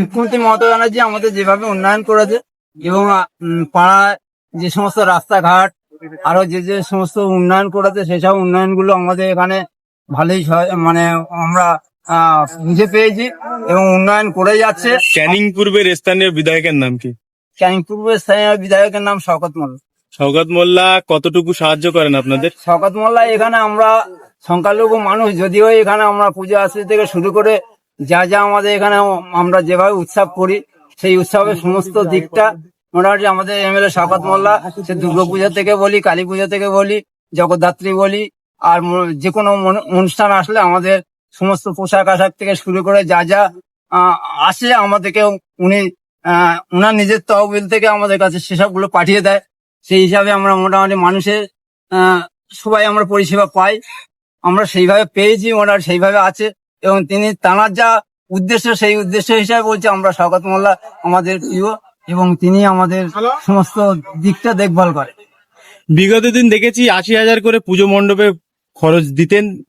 মুখ্যমন্ত্রী মমতা ব্যানার্জি আমাদের যেভাবে উন্নয়ন করেছে এবং পাড়ায় যে সমস্ত রাস্তাঘাট আরও যে যে সমস্ত উন্নয়ন করেছে সেসব উন্নয়নগুলো আমাদের এখানে ভালোই মানে আমরা বুঝে পেয়েছি এবং উন্নয়ন করে যাচ্ছে। ক্যানিং পূর্বের স্থানীয় বিধায়কের নাম কি? ক্যানিং পূর্বের স্থানীয় বিধায়কের নাম শওকত মোল্লা। সৌগত মোল্লা কতটুকু সাহায্য করেন আপনাদের? শওকত মোল্লা এখানে আমরা সংখ্যালঘু মানুষ যদিও এখানে আমরা পুজো আসতে থেকে শুরু করে যা যা আমাদের এখানে আমরা যেভাবে উৎসব করি, সেই উৎসবের সমস্ত দিকটা মোটামুটি আমাদের এমএলএ শওকত মোল্লা, সে দুর্গা পূজা থেকে বলি, কালী পূজা থেকে বলি, জগদ্ধাত্রী বলি, আর যে কোনো অনুষ্ঠান আসলে আমাদের সমস্ত পোশাক আশাক থেকে শুরু করে যা যা আসে আমাদেরকে উনি উনার নিজের তহবিল থেকে আমাদের কাছে সেসবগুলো পাঠিয়ে দেয়। সেই হিসাবে আমরা মোটামুটি মানুষের সবাই আমরা পরিষেবা পাই। আমরা সেইভাবে পেয়েছি ওনার সেইভাবে আছে। এবং তিনি তাঁর যা উদ্দেশ্য সেই উদ্দেশ্য হিসাবে বলছে আমরা শওকত মোল্লা আমাদের প্রিয় এবং তিনি আমাদের সমস্ত দিকটা দেখভাল করে। বিগত দিন দেখেছি আশি হাজার করে পুজো মণ্ডপে খরচ দিতেন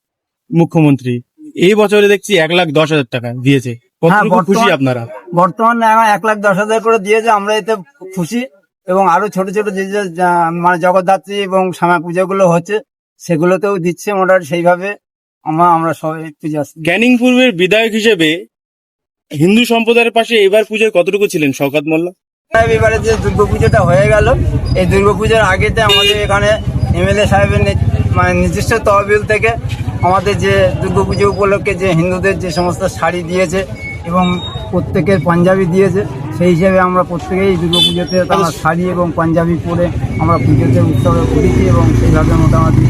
মুখ্যমন্ত্রী। এই বছরে দেখছি এক লাখ দশ হাজার টাকা দিয়েছে। বর্তমান- খুশি আপনারা? বর্তমানে এক লাখ দশ হাজার করে দিয়েছে আমরা এতে খুশি। এবং আরও ছোট ছোট যে যে মানে জগদ্ধাত্রী এবং শ্যামা পুজোগুলো হচ্ছে সেগুলোতেও দিচ্ছে মোটামুটি সেইভাবে। আমরা আমরা সবাই পুজো আসছি ক্যানিং পূর্বের বিধায়ক হিসেবে হিন্দু সম্প্রদায়ের পাশে এবার পুজোয় কতটুকু ছিলেন? শওকত মোল্লা? এবারে যে দুর্গাপুজোটা হয়ে গেল এই দুর্গাপুজোর আগেতে আমাদের এখানে এমএলএ সাহেবের মানে নির্দিষ্ট তহবিল থেকে আমাদের যে দুর্গাপুজো উপলক্ষে যে হিন্দুদের যে সমস্ত শাড়ি দিয়েছে এবং প্রত্যেকের পাঞ্জাবি দিয়েছে সেই হিসেবে আমরা প্রত্যেকেই দুর্গাপুজোতে আমরা শাড়ি এবং পাঞ্জাবি পরে আমরা পুজোতে উৎসবে করেছি এবং সেইভাবে মোটামুটি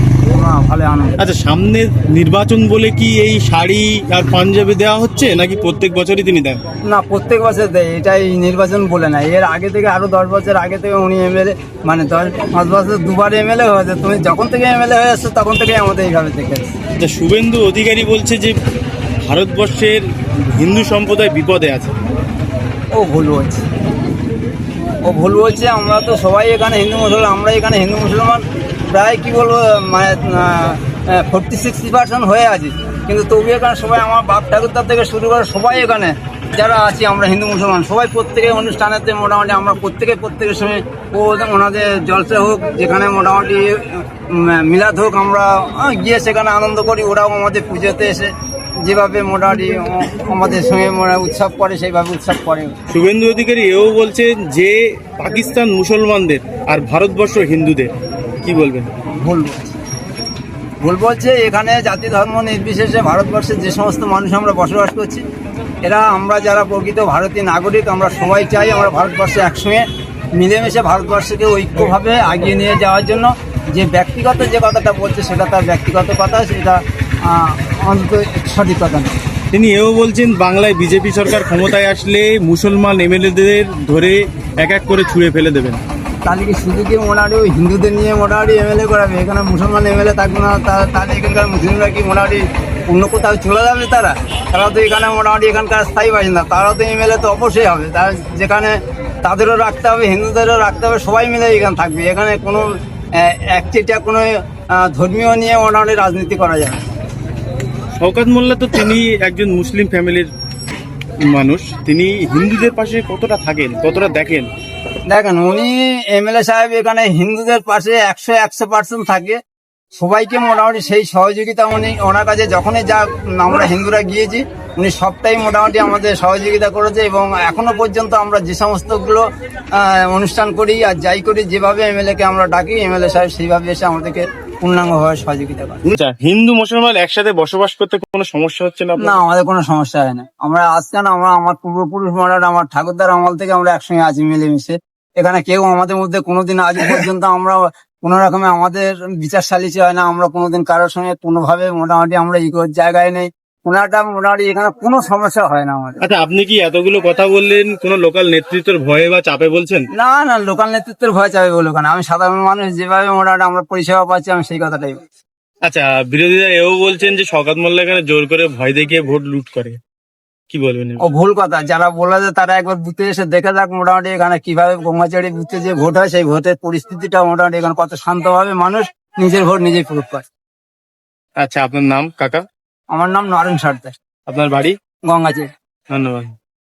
ভালো আনন্দ। আচ্ছা সামনে নির্বাচন বলে কি এই শাড়ি আর পাঞ্জাবি দেওয়া হচ্ছে নাকি প্রত্যেক বছরই তিনি দেন? না প্রত্যেক বছর দেয় এটাই নির্বাচন বলে না। এর আগে থেকে আরও দশ বছর আগে থেকে উনি এমএলএ মানে দশ পাঁচ বছর দুবার এমএলএ হয়েছে। তুমি যখন থেকে এমএলএ হয়ে আসছো তখন থেকে আমাদের এইভাবে দেখে। আচ্ছা শুভেন্দু অধিকারী বলছে যে ভারতবর্ষের হিন্দু সম্প্রদায় বিপদে আছে। ও ভুল বলছে। ও ভুল বলছে আমরা তো সবাই এখানে হিন্দু মুসলমান আমরা এখানে হিন্দু মুসলমান। প্রায় কি বলব মানে ফোরটি সিক্সটি পার্সেন্ট হয়ে আছে। কিন্তু তবু এখানে সবাই আমার বাপ ঠাকুরদার থেকে শুরু করে সবাই এখানে যারা আছি, আমরা হিন্দু মুসলমান, সবাই প্রত্যেকের অনুষ্ঠানেতে মোটামুটি আমরা প্রত্যেকে প্রত্যেকের সঙ্গে, ও ওনাদের জলসা হোক, যেখানে মোটামুটি মিলাদ হোক, আমরা গিয়ে সেখানে আনন্দ করি, ওরাও আমাদের পুজোতে এসে যেভাবে মোটামুটি আমাদের সঙ্গে উৎসব করে, সেইভাবে উৎসব করে। শুভেন্দু অধিকারী এও বলছেন যে পাকিস্তান মুসলমানদের আর ভারতবর্ষ হিন্দুদের কি বলবেন ভুল বলছে। ভুল বলছে এখানে জাতি ধর্ম নির্বিশেষে ভারতবর্ষের যে সমস্ত মানুষ আমরা বসবাস করছি এরা আমরা যারা প্রকৃত ভারতীয় নাগরিক আমরা সবাই চাই আমরা ভারতবর্ষে একসঙ্গে মিলেমিশে ভারতবর্ষকে ঐক্যভাবে আগিয়ে নিয়ে যাওয়ার জন্য। যে ব্যক্তিগত যে কথাটা বলছে সেটা তার ব্যক্তিগত কথা সেটা অন্তত সঠিক কথা নয়। তিনি এও বলছেন বাংলায় বিজেপি সরকার ক্ষমতায় আসলে মুসলমান এমএলএদের ধরে এক এক করে ছুঁড়ে ফেলে দেবেন। তাহলে শুধু কি মোটামুটি ওই হিন্দুদের নিয়ে মোটামুটি এমএলএ করাবে। এখানে মুসলমান এমএলএ থাকবে না তাহলে এখানকার মুসলিমরা কি মোটামুটি অন্য কোথাও চলে যাবে তারা? তারা তো এখানে মোটামুটি এখানকার স্থায়ী বাসিন্দা। তারা তো এমএলএ তো অবশ্যই হবে। তার যেখানে তাদেরও রাখতে হবে, হিন্দুদেরও রাখতে হবে, সবাই মিলে এখানে থাকবে। এখানে কোনো একচেটিয়া কোনো ধর্মীয় নিয়ে মোটামুটি রাজনীতি করা না। শওকাত মোল্লা তো তিনি একজন মুসলিম ফ্যামিলির মানুষ। তিনি হিন্দুদের পাশে কতটা থাকেন, কতটা দেখেন? দেখেন, উনি এমএলএ সাহেব এখানে হিন্দুদের পাশে একশো একশো পার্সেন্ট থাকে। সবাইকে মোটামুটি সেই সহযোগিতা উনি, ওনার কাছে যখনই যা আমরা হিন্দুরা গিয়েছি, উনি সবটাই মোটামুটি আমাদের সহযোগিতা করেছে এবং এখনও পর্যন্ত আমরা যে সমস্তগুলো অনুষ্ঠান করি আর যাই করি, যেভাবে এমএলএ কে আমরা ডাকি এমএলএ সাহেব সেইভাবে এসে আমাদেরকে পূর্ণাঙ্গভাবে সহযোগিতা করে। আচ্ছা হিন্দু মুসলমান একসাথে বসবাস করতে কোনো সমস্যা হচ্ছে না না আমাদের কোনো সমস্যা হয় না। আমরা আজকে না আমরা আমার পূর্বপুরুষ মহারাজ আমার ঠাকুরদার আমল থেকে আমরা একসঙ্গে আছি মিলেমিশে। এখানে কেউ আমাদের মধ্যে কোনোদিন আজ পর্যন্ত আমরা কোন রকমে আমাদের বিচার সালিসি হয় না। আমরা কোনোদিন কারোর সঙ্গে কোনোভাবে মোটামুটি আমরা ইকোর জায়গায় নেই। ওনাটা মোটামুটি এখানে কোনো সমস্যা হয় না আমাদের। আচ্ছা আপনি কি এতগুলো কথা বললেন? কোন লোকাল নেতৃত্বের ভয়ে বা চাপে বলছেন? না না লোকাল নেতৃত্বের ভয় চাবে বলো কেন আমি সাধারণ মানুষ যেভাবে মোটামুটি আমরা পরিষেবা পাচ্ছি আমি সেই কথাটাই আচ্ছা বিরোধীরা এও বলছেন যে শওকাত মোল্লা এখানে জোর করে ভয় দেখিয়ে ভোট লুট করে। কি বলবেন ও ভুল কথা। যারা বলে যে তারা একবার বুথে এসে দেখে যাক মোটামুটি এখানে কীভাবে গঙ্গাচারি বুথে যে ভোট হয় সেই ভোটের পরিস্থিতিটা মোটামুটি এখানে কত শান্তভাবে মানুষ নিজের ভোট নিজেই প্রয়োগ করে। আচ্ছা আপনার নাম কাকা? আমার নাম নরেন সর্দার আপনার বাড়ি? গঙ্গাচে ধন্যবাদ।